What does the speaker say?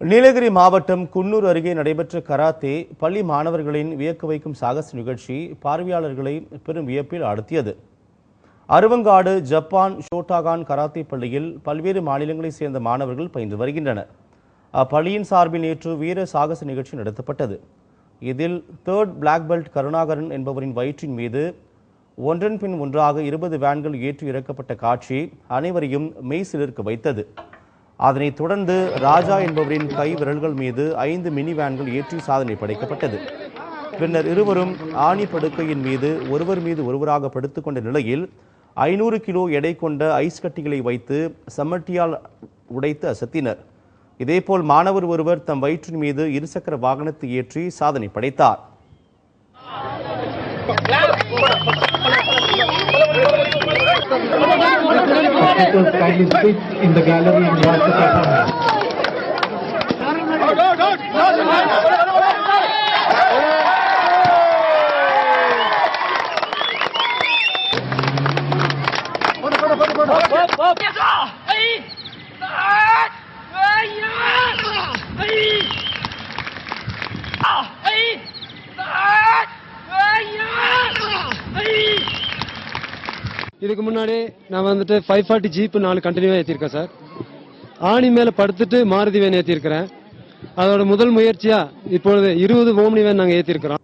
நீலகிரி மாவட்டம் குன்னூர் அருகே நடைபெற்ற கராத்தே பள்ளி மாணவர்களின் வியக்க வைக்கும் சாகச நிகழ்ச்சி பார்வையாளர்களை பெரும் வியப்பில் ஆழ்த்தியது. அருவங்காடு ஜப்பான் ஷோட்டாகான் கராத்தே பள்ளியில் பல்வேறு மாநிலங்களைச் சேர்ந்த மாணவர்கள் பயின்று வருகின்றனர். அப்பள்ளியின் சார்பில் நேற்று வீர சாகச நிகழ்ச்சி நடத்தப்பட்டது. இதில் தேர்ட் பிளாக் பெல்ட் கருணாகரன் என்பவரின் வயிற்றின் மீது ஒன்றன் பின் ஒன்றாக இருபது வேன்கள் ஏற்றி இறக்கப்பட்ட காட்சி அனைவரையும் மெய் சிலிர்க்க வைத்தது. அதனைத் தொடர்ந்து ராஜா என்பவரின் கை விரல்கள் மீது ஐந்து மினி வேன்கள் ஏற்றி சாதனை படைக்கப்பட்டது. பின்னர் இருவரும் ஆணி படுக்கையின் மீது ஒருவர் மீது ஒருவராக படுத்துக்கொண்ட நிலையில் ஐநூறு கிலோ எடை கொண்ட ஐஸ் கட்டிகளை வைத்து சம்மட்டியால் உடைத்து அசத்தினர். இதேபோல் மாணவர் ஒருவர் தம் வயிற்றின் மீது இருசக்கர வாகனத்தை ஏற்றி சாதனை படைத்தார். speakers kindly sit in the gallery and watch the performance. Up, up, up, up, up, up, up, up, up, up, up, up, up, up, up, up, இதுக்கு முன்னாடி நான் வந்துட்டு ஃபைவ் ஃபார்ட்டி ஜீப் நாலு கண்டினியூவாக ஏற்றிருக்கேன் சார். ஆணி மேலே படுத்துட்டு மாருதி வேன் ஏற்றிருக்கிறேன் அதோட முதல் முயற்சியாக இப்பொழுது இருபது ஓம்னி வேன் நாங்கள் ஏற்றிருக்கிறோம்